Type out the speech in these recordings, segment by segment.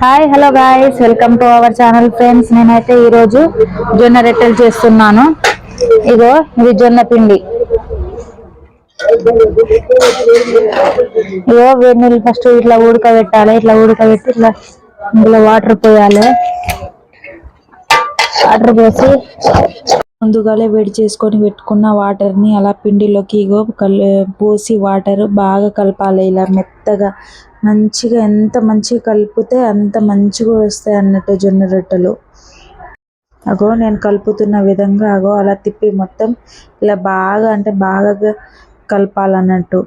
Hi hello guys welcome to our channel friends నేనైతే ఈరోజు జొన్న రొట్టెలు చేస్తున్నాను. ఇగో ఇది జొన్న పిండి. ఇగో వేడి నీళ్ళు ఫస్ట్ ఇట్లా ఉడకబెట్టాలి. ఇట్లా ఉడకబెట్టి ఇట్లా ఇందులో వాటర్ పోయాలి. వాటర్ పోసి ముందుగానే వేడి చేసుకొని పెట్టుకున్న వాటర్ని అలా పిండిలోకి ఇగో కల్ పోసి వాటర్ బాగా కలపాలి. ఇలా మెత్తగా మంచిగా ఎంత మంచిగా కలిపితే అంత మంచిగా వస్తాయి అన్నట్టు జొన్న రొట్టెలు. అగో నేను కలుపుతున్న విధంగా అగో అలా తిప్పి మొత్తం ఇలా బాగా అంటే బాగా కలపాలన్నట్టు.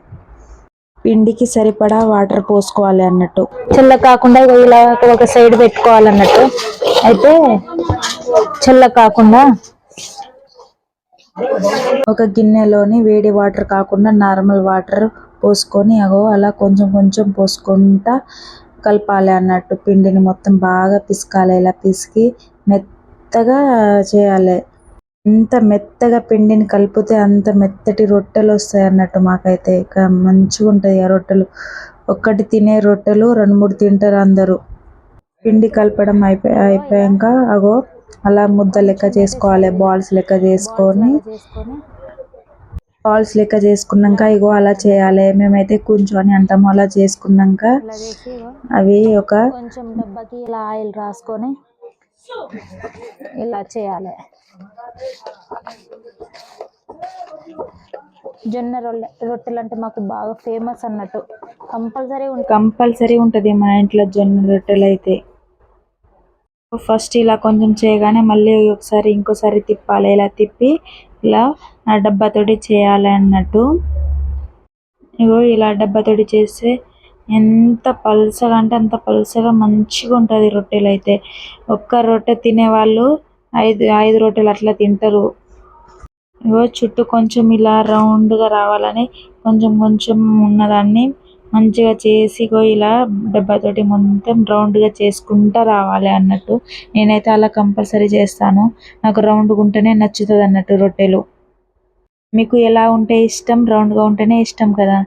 పిండికి సరిపడా వాటర్ పోసుకోవాలి అన్నట్టు. చల్ల కాకుండా ఇలా ఒక సైడ్ పెట్టుకోవాలన్నట్టు. అయితే చల్ల కాకుండా ఒక గిన్నెలోని వేడి వాటర్ కాకుండా నార్మల్ వాటర్ పోసుకొని అగో అలా కొంచెం కొంచెం పోసుకుంటా కలపాలి అన్నట్టు. పిండిని మొత్తం బాగా పిసకాలి ఇలా పిసికి మెత్తగా చేయాలి. ఎంత మెత్తగా పిండిని కలిపితే అంత మెత్తటి రొట్టెలు వస్తాయి అన్నట్టు మాకైతే. ఇక మంచిగా ఉంటాయి ఆ రొట్టెలు. ఒక్కటి తినే రొట్టెలు రెండు మూడు తింటారు అందరూ. పిండి కలపడం అయిపోయి అయిపోయాక అగో అలా ముద్ద లెక్క చేసుకోవాలి బాల్స్ లెక్క చేసుకొని. బాల్స్ లెక్క చేసుకున్నాక ఇగో అలా చేయాలి మేమైతే కూర్చొని అంటాము అలా చేసుకున్నాక అవి ఒక కొంచెం డబ్బాకి ఇలా ఆయిల్ రాసుకొని ఇలా చేయాలి. జొన్న రొట్టె రొట్టెలు అంటే మాకు బాగా ఫేమస్ అన్నట్టు. కంపల్సరీ కంపల్సరీ ఉంటుంది మా ఇంట్లో జొన్న రొట్టెలు అయితే ఫస్ట్ ఇలా కొంచెం చేయగానే మళ్ళీ ఒకసారి ఇంకోసారి తిప్పాలి ఇలా తిప్పి ఇలా ఆ డబ్బాతోటి చేయాలి అన్నట్టు. ఇగో ఇలా డబ్బాతోటి చేస్తే ఎంత పల్సగా అంటే అంత పల్సగా మంచిగా ఉంటుంది రొట్టెలు అయితే. ఒక్క రొట్టె తినేవాళ్ళు ఐదు ఐదు రొట్టెలు అట్లా తింటారు. ఇగో చుట్టూ కొంచెం ఇలా రౌండ్గా రావాలని కొంచెం కొంచెం ఉన్నదాన్ని మంచిగా చేసి ఇలా డబ్బాతోటి మొత్తం రౌండ్గా చేసుకుంటా రావాలి అన్నట్టు. నేనైతే అలా కంపల్సరీ చేస్తాను. నాకు రౌండ్గా ఉంటేనే నచ్చుతుంది అన్నట్టు రొట్టెలు. మీకు ఎలా ఉంటే ఇష్టం రౌండ్గా ఉంటేనే ఇష్టం కదా.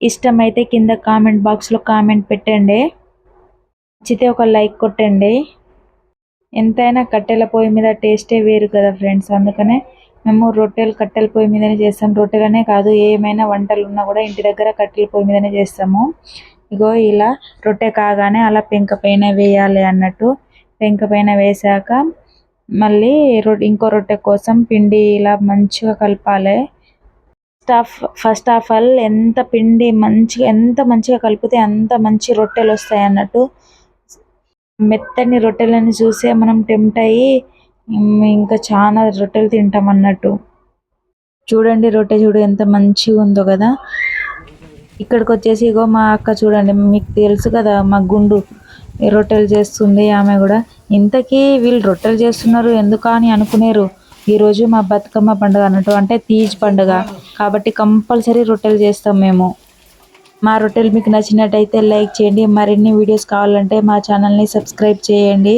ఇష్టం అయితే కింద కామెంట్ బాక్స్లో కామెంట్ పెట్టండి. నచ్చితే ఒక లైక్ కొట్టండి. ఎంతైనా కట్టెల పొయ్యి మీద టేస్టే వేరు కదా ఫ్రెండ్స్ అందుకనే మేము రొట్టెలు కట్టెల పొయ్యి మీదనే చేస్తాం. రొట్టెలనే కాదు ఏమైనా వంటలు ఉన్నా కూడా ఇంటి దగ్గర కట్టెల పొయ్యి మీదనే చేస్తాము. ఇగో ఇలా రొట్టె కాగానే అలా పెంక పైన వేయాలి అన్నట్టు. పెంక పైన వేసాక మళ్ళీ ఇంకో రొట్టె కోసం పిండి ఇలా మంచిగా కలపాలి. First of first of all ఎంత పిండి మంచిగా ఎంత మంచిగా కలిపితే అంత మంచి రొట్టెలు వస్తాయి అన్నట్టు. మెత్తని రొట్టెలను చూసే మనం టెంప్ట్ అయ్యి ఇంకా చాలా రొట్టెలు తింటాం అన్నట్టు. చూడండి రొట్టె చూడు ఎంత మంచిగా ఉందో కదా. ఇక్కడికి వచ్చేసి ఇగో మా అక్క చూడండి మీకు తెలుసు కదా మా గుండు రొట్టెలు చేస్తుంది ఆమె కూడా. ఇంతకీ వీళ్ళు రొట్టెలు చేస్తున్నారు ఎందుకు అని అనుకునేరు. ఈరోజు మా బతుకమ్మ పండుగ అన్నట్టు అంటే తీజ్ పండుగ. కాబట్టి కంపల్సరీ రొట్టెలు చేస్తాం మేము. మా రొట్టెలు మీకు నచ్చినట్టయితే లైక్ చేయండి. మరిన్ని వీడియోస్ కావాలంటే మా ఛానల్ని సబ్స్క్రైబ్ చేయండి.